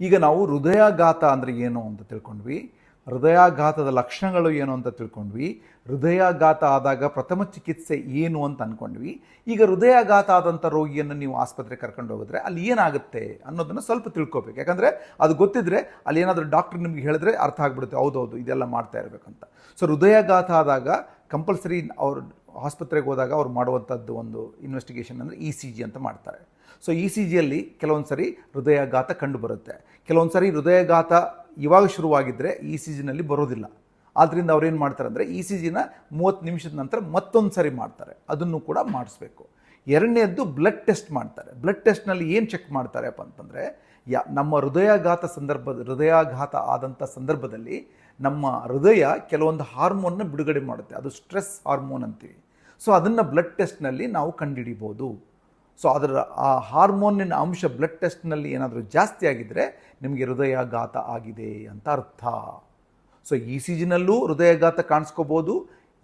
ಈಗ ನಾವು ಹೃದಯಾಘಾತ ಅಂದರೆ ಏನು ಅಂತ ತಿಳ್ಕೊಂಡ್ವಿ. ಹೃದಯಾಘಾತದ ಲಕ್ಷಣಗಳು ಏನು ಅಂತ ತಿಳ್ಕೊಂಡ್ವಿ. ಹೃದಯಾಘಾತ ಆದಾಗ ಪ್ರಥಮ ಚಿಕಿತ್ಸೆ ಏನು ಅಂತ ಅಂದ್ಕೊಂಡ್ವಿ ಈಗ ಹೃದಯಾಘಾತ ಆದಂಥ ರೋಗಿಯನ್ನು ನೀವು ಆಸ್ಪತ್ರೆಗೆ ಕರ್ಕೊಂಡು ಹೋಗಿದ್ರೆ ಅಲ್ಲಿ ಏನಾಗುತ್ತೆ ಅನ್ನೋದನ್ನು ಸ್ವಲ್ಪ ತಿಳ್ಕೊಬೇಕು. ಯಾಕಂದರೆ ಅದು ಗೊತ್ತಿದ್ರೆ ಅಲ್ಲಿ ಏನಾದರೂ ಡಾಕ್ಟ್ರ್ ನಿಮಗೆ ಹೇಳಿದ್ರೆ ಅರ್ಥ ಆಗ್ಬಿಡುತ್ತೆ. ಹೌದೌದು, ಇದೆಲ್ಲ ಮಾಡ್ತಾ ಇರಬೇಕಂತ. ಸೊ ಹೃದಯಾಘಾತ ಆದಾಗ ಕಂಪಲ್ಸರಿ ಅವ್ರು ಆಸ್ಪತ್ರೆಗೆ ಹೋದಾಗ ಅವ್ರು ಮಾಡುವಂಥದ್ದು ಒಂದು ಇನ್ವೆಸ್ಟಿಗೇಷನ್ ಅಂದರೆ ಇ ಸಿ ಜಿ ಅಂತ ಮಾಡ್ತಾರೆ. ಸೊ ಇ ಸಿ ಜಿಯಲ್ಲಿ ಕೆಲವೊಂದು ಸರಿ ಹೃದಯಾಘಾತ ಕಂಡು ಬರುತ್ತೆ ಕೆಲವೊಂದು ಸರಿ ಹೃದಯಾಘಾತ ಇವಾಗ ಶುರುವಾಗಿದ್ದರೆ ಇ ಸಿ ಜಿನಲ್ಲಿ ಬರೋದಿಲ್ಲ. ಆದ್ದರಿಂದ ಅವ್ರೇನು ಮಾಡ್ತಾರೆ ಅಂದರೆ ಇ ಸಿ ಜಿನ ಮೂವತ್ತು ನಿಮಿಷದ ನಂತರ ಮತ್ತೊಂದು ಸರಿ ಮಾಡ್ತಾರೆ. ಅದನ್ನು ಕೂಡ ಮಾಡಿಸ್ಬೇಕು. ಎರಡನೇದ್ದು ಬ್ಲಡ್ ಟೆಸ್ಟ್ ಮಾಡ್ತಾರೆ. ಬ್ಲಡ್ ಟೆಸ್ಟ್ನಲ್ಲಿ ಏನು ಚೆಕ್ ಮಾಡ್ತಾರಪ್ಪ ಅಂತಂದರೆ, ಯಾ, ನಮ್ಮ ಹೃದಯಾಘಾತ ಸಂದರ್ಭದ, ಹೃದಯಾಘಾತ ಆದಂಥ ಸಂದರ್ಭದಲ್ಲಿ ನಮ್ಮ ಹೃದಯ ಕೆಲವೊಂದು ಹಾರ್ಮೋನ್ನ ಬಿಡುಗಡೆ ಮಾಡುತ್ತೆ. ಅದು ಸ್ಟ್ರೆಸ್ ಹಾರ್ಮೋನ್ ಅಂತೀವಿ. ಸೊ ಅದನ್ನು ಬ್ಲಡ್ ಟೆಸ್ಟ್ನಲ್ಲಿ ನಾವು ಕಂಡುಹಿಡಿಬೋದು. ಸೊ ಅದರ, ಆ ಹಾರ್ಮೋನಿನ ಅಂಶ ಬ್ಲಡ್ ಟೆಸ್ಟ್ನಲ್ಲಿ ಏನಾದರೂ ಜಾಸ್ತಿ ಆಗಿದ್ದರೆ ನಿಮಗೆ ಹೃದಯಾಘಾತ ಆಗಿದೆ ಅಂತ ಅರ್ಥ. ಸೊ ಈ ಸಿ ಜಿನಲ್ಲೂ ಹೃದಯಾಘಾತ ಕಾಣಿಸ್ಕೋಬೋದು.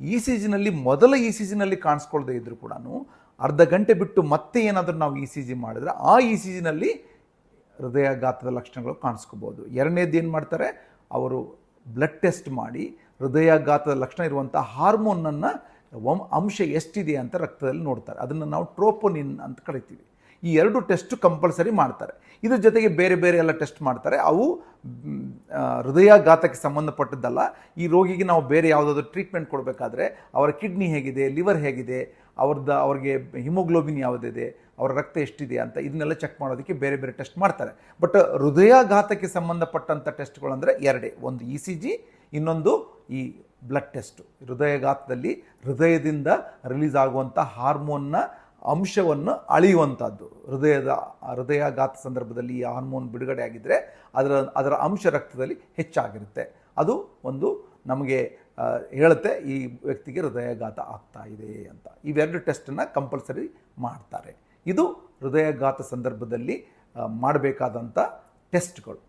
ಈ ಸಿ ಜಿನಲ್ಲಿ ಮೊದಲ ಈ ಸಿ ಕಾಣಿಸ್ಕೊಳ್ದೇ ಇದ್ದರೂ ಕೂಡ ಅರ್ಧ ಗಂಟೆ ಬಿಟ್ಟು ಮತ್ತೆ ಏನಾದರೂ ನಾವು ಇ ಸಿ ಜಿ ಮಾಡಿದ್ರೆ ಆ ಇ ಸಿ ಜಿನಲ್ಲಿ ಹೃದಯಾಘಾತದ ಲಕ್ಷಣಗಳು ಕಾಣಿಸ್ಕೋಬೋದು. ಎರಡನೇದು ಏನು ಮಾಡ್ತಾರೆ? ಅವರು ಬ್ಲಡ್ ಟೆಸ್ಟ್ ಮಾಡಿ ಹೃದಯಾಘಾತದ ಲಕ್ಷಣ ಇರುವಂಥ ಹಾರ್ಮೋನನ್ನು ಅಂಶ ಎಷ್ಟಿದೆ ಅಂತ ರಕ್ತದಲ್ಲಿ ನೋಡ್ತಾರೆ. ಅದನ್ನು ನಾವು ಟ್ರೋಪೋನಿನ್ ಅಂತ ಕರಿತೀವಿ. ಈ ಎರಡು ಟೆಸ್ಟ್ ಕಂಪಲ್ಸರಿ ಮಾಡ್ತಾರೆ. ಇದ್ರ ಜೊತೆಗೆ ಬೇರೆ ಬೇರೆ ಎಲ್ಲ ಟೆಸ್ಟ್ ಮಾಡ್ತಾರೆ. ಅವು ಹೃದಯಾಘಾತಕ್ಕೆ ಸಂಬಂಧಪಟ್ಟದ್ದಲ್ಲ. ಈ ರೋಗಿಗೆ ನಾವು ಬೇರೆ ಯಾವುದಾದ್ರು ಟ್ರೀಟ್ಮೆಂಟ್ ಕೊಡಬೇಕಾದ್ರೆ ಅವರ ಕಿಡ್ನಿ ಹೇಗಿದೆ, ಲಿವರ್ ಹೇಗಿದೆ ಅವ್ರದ್ದು ಅವ್ರಿಗೆ ಹಿಮೋಗ್ಲೋಬಿನ್ ಯಾವುದಿದೆ, ಅವರ ರಕ್ತ ಎಷ್ಟಿದೆ ಅಂತ ಇದನ್ನೆಲ್ಲ ಚೆಕ್ ಮಾಡೋದಕ್ಕೆ ಬೇರೆ ಬೇರೆ ಟೆಸ್ಟ್ ಮಾಡ್ತಾರೆ. ಬಟ್ ಹೃದಯಾಘಾತಕ್ಕೆ ಸಂಬಂಧಪಟ್ಟಂಥ ಟೆಸ್ಟ್ಗಳಂದರೆ ಎರಡೇ. ಒಂದು ಇ ಸಿ ಜಿ, ಇನ್ನೊಂದು ಈ ಬ್ಲಡ್ ಟೆಸ್ಟು ಹೃದಯಘಾತದಲ್ಲಿ ಹೃದಯದಿಂದ ರಿಲೀಸ್ ಆಗುವಂಥ ಹಾರ್ಮೋನ್ನ ಅಂಶವನ್ನು ಅಳೆಯುವಂಥದ್ದು ಹೃದಯದ, ಹೃದಯಾಘಾತ ಸಂದರ್ಭದಲ್ಲಿ ಈ ಹಾರ್ಮೋನ್ ಬಿಡುಗಡೆ ಆಗಿದ್ದರೆ ಅದರ ಅದರ ಅಂಶ ರಕ್ತದಲ್ಲಿ ಹೆಚ್ಚಾಗಿರುತ್ತೆ. ಅದು ಒಂದು ನಮಗೆ ಹೇಳುತ್ತೆ ಈ ವ್ಯಕ್ತಿಗೆ ಹೃದಯಘಾತ ಆಗ್ತಾ ಇದೆ ಅಂತ. ಇವೆರಡು ಟೆಸ್ಟನ್ನು ಕಂಪಲ್ಸರಿ ಮಾಡ್ತಾರೆ. ಇದು ಹೃದಯಘಾತ ಸಂದರ್ಭದಲ್ಲಿ ಮಾಡಬೇಕಾದಂಥ ಟೆಸ್ಟ್ಗಳು